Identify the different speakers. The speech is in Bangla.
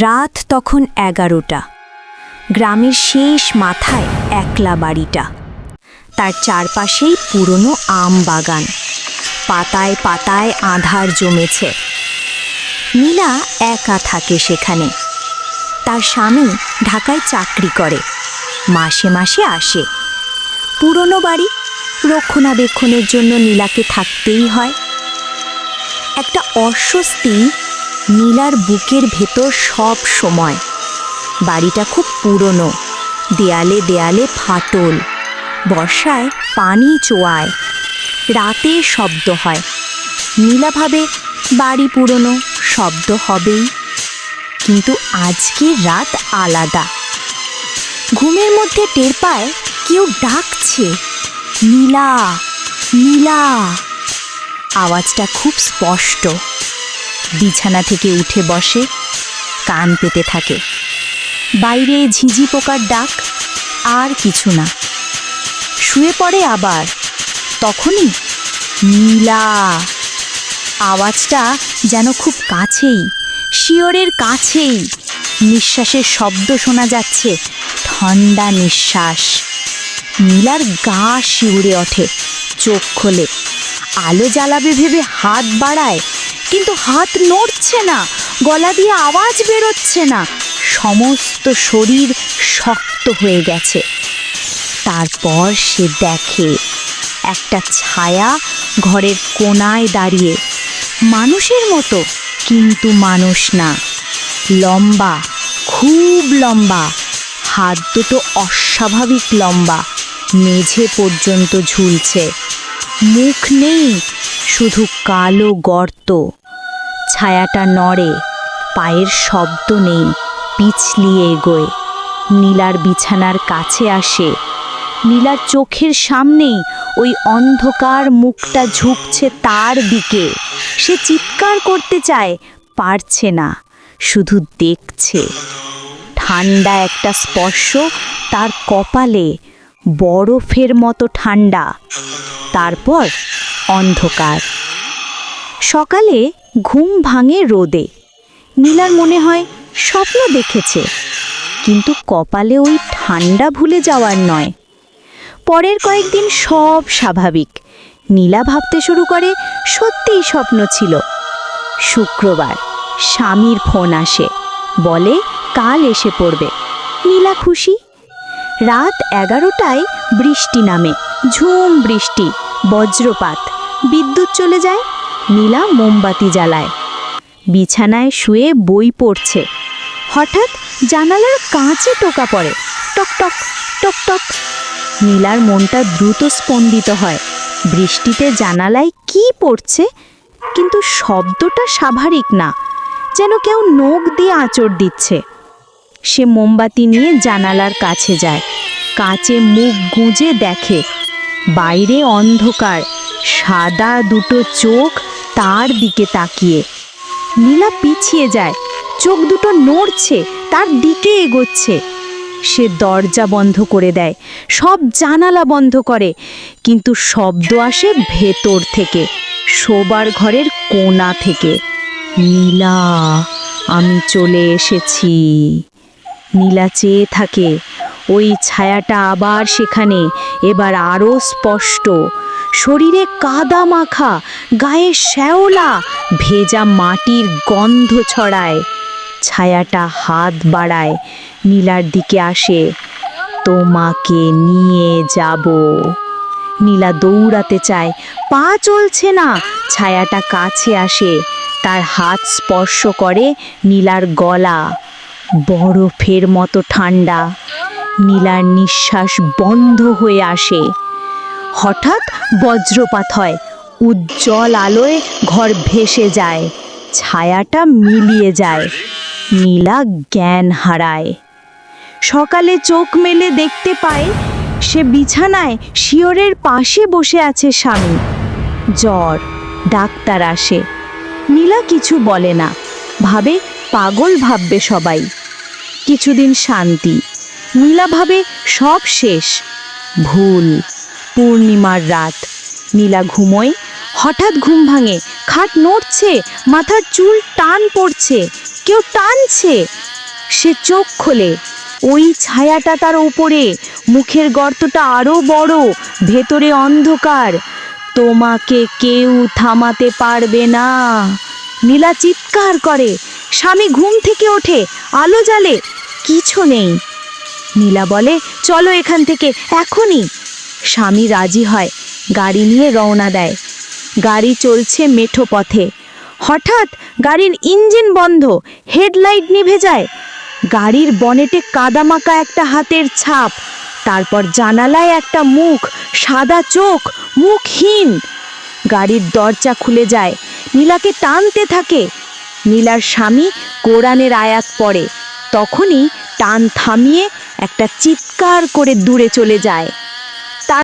Speaker 1: রাত তখন এগারোটা। গ্রামের শেষ মাথায় একলা বাড়িটা। তার চারপাশেই পুরনো আম বাগান। পাতায় পাতায় আধার জমেছে। নীলা একা থাকে সেখানে। তার স্বামী ঢাকায় চাকরি করে। মাসে মাসে আসে। পুরনো বাড়ি রক্ষণাবেক্ষণের জন্য নীলাকে থাকতেই হয়। একটা অস্বস্তি নীলার বুকের ভেতর সব সময়। বাড়িটা খুব পুরনো। দেয়ালে দেয়ালে ফাটল। বর্ষায় পানি চোয়ায়। রাতে শব্দ হয়। নীলা ভাবে, বাড়ি পুরনো, শব্দ হবেই। কিন্তু আজকে রাত আলাদা। ঘুমের মধ্যে টের পায়, কেউ ডাকছে। নীলা নীলা। আওয়াজটা খুব স্পষ্ট। বিছানা থেকে উঠে বসে, কান পেতে থাকে। বাইরে ঝিঝি পোকার ডাক, আর কিছু না। শুয়ে পড়ে আবার, তখনই নীলা। আওয়াজটা যেন খুব কাছেই, শিয়রের কাছেই, নিঃশ্বাসের শব্দ শোনা যাচ্ছে, ঠান্ডা নিঃশ্বাস। নীলার গা শিউরে ওঠে, চোখ খোলে। আলো জ্বালাবে ভেবে হাত বাড়ায়, কিন্তু হাত নড়ছে না, গলা দিয়ে আওয়াজ বেরোচ্ছে না। সমস্ত শরীর শক্ত হয়ে গেছে। তারপর সে দেখে একটা ছায়া ঘরের কোনায় দাঁড়িয়ে। মানুষের মতো, কিন্তু মানুষ না। লম্বা, খুব লম্বা। হাত দুটো অস্বাভাবিক লম্বা। মেঝে পর্যন্ত ঝুলছে। মুখ নেই, শুধু কালো গর্ত। ছায়াটা নড়ে, পায়ের শব্দ নেই, পিছলিয়ে এগোয়। নীলার বিছানার কাছে আসে। নীলার চোখের সামনেই ওই অন্ধকার মুখটা ঝুঁকছে তার দিকে। সে চিৎকার করতে চায়, পারছে না, শুধু দেখছে। ঠান্ডা একটা স্পর্শ তার কপালে বরফের মতো ঠান্ডা। তারপর অন্ধকার। সকালে ঘুম ভাঙে রোদে। নীলার মনে হয় স্বপ্ন দেখেছে, কিন্তু কপালে ওই ঠান্ডা ভুলে যাওয়ার নয়। পরের কয়েকদিন সব স্বাভাবিক। নীলা ভাবতে শুরু করে, সত্যিই স্বপ্ন ছিল। শুক্রবার, স্বামীর ফোন আসে। বলে, কাল এসে পড়বে। নীলা খুশি রাত এগারোটায় বৃষ্টি নামে, ঝুম বৃষ্টি, বজ্রপাত। বিদ্যুৎ চলে যায়, নীলা মোমবাতি জ্বালায়। বিছানায় শুয়ে বই পড়ছে। হঠাৎ জানালার কাঁচে টোকা পড়ে। টক টক টক টক। নীলার মনটা দ্রুত স্পন্দিত হয়। বৃষ্টিতে জানালায় কি পড়ছে? কিন্তু শব্দটা স্বাভাবিক না। যেন কেউ নখ দিয়ে আঁচড় দিচ্ছে। সে মোমবাতি নিয়ে জানালার কাছে যায়। কাঁচে মুখ গুঁজে দেখে, বাইরে অন্ধকার, সাদা দুটো চোখ তার দিকে তাকিয়ে। নীলা পিছিয়ে যায়, চোখ দুটো নড়ছে, তার দিকে এগোচ্ছে। সে দরজা বন্ধ করে দেয়, সব জানালা বন্ধ করে, কিন্তু শব্দ আসে ভেতর থেকে, শোবার ঘরের কোণা থেকে। নীলা, আমি চলে এসেছি। নীলা চেয়ে থাকে। ওই ছায়াটা আবার সেখানে, এবার আরও স্পষ্ট। শরীরে কাদা মাখা, গায়ে শ্যাওলা, ভেজা মাটির গন্ধ ছড়ায়। ছায়াটা হাত বাড়ায়, নীলার দিকে আসে। তোমাকে নিয়ে যাব। নীলা দৌড়াতে চায়, পা চলছে না। ছায়াটা কাছে আসে, তার হাত স্পর্শ করে নীলার গলা। বরফের মতো ঠান্ডা। নীলার নিঃশ্বাস বন্ধ হয়ে আসে। হঠাৎ বজ্রপাত হয়। উজ্জ্বল আলোয় ঘর ভেসে যায়। ছায়াটা মিলিয়ে যায়। নীলা জ্ঞান হারায়। সকালে চোখ মেলে দেখতে পায়, সে বিছানায় শিয়রের পাশে বসে আছে স্বামী। জ্বর, ডাক্তার আসে। নীলা কিছু বলে না। ভাবে পাগল ভাববে সবাই। কিছুদিন শান্তি। নীলাভাবে সব শেষ। ভুল। পূর্ণিমার রাত। নীলা ঘুমোয় হঠাৎ ঘুম ভাঙে। খাট নড়ছে, মাথার চুল টান পড়ছে, কেউ টানছে। সে চোখ খোলে। ওই ছায়াটা তার ওপরে। মুখের গর্তটা আরও বড়, ভেতরে অন্ধকার। তোমাকে কেউ থামাতে পারবে না। নীলা চিৎকার করে। স্বামী ঘুম থেকে ওঠে, আলো জ্বালে। কিছু নেই। নীলা বলে, চলো এখান থেকে, এখনই। স্বামী রাজি হয়, গাড়ি নিয়ে রওনা দেয়। গাড়ি চলছে মেঠো পথে। হঠাৎ গাড়ির ইঞ্জিন বন্ধ, হেডলাইট নিভে যায়। গাড়ির বনেটে কাদামাকা একটা হাতের ছাপ, তারপর জানালায় একটা মুখ, সাদা চোখ, মুখহীন। গাড়ির দরজা খুলে যায়, নীলাকে টানতে থাকে। নীলার স্বামী কোরআনের আয়াত পড়ে। তখনই টান থামিয়ে একটা চিৎকার করে দূরে চলে যায়।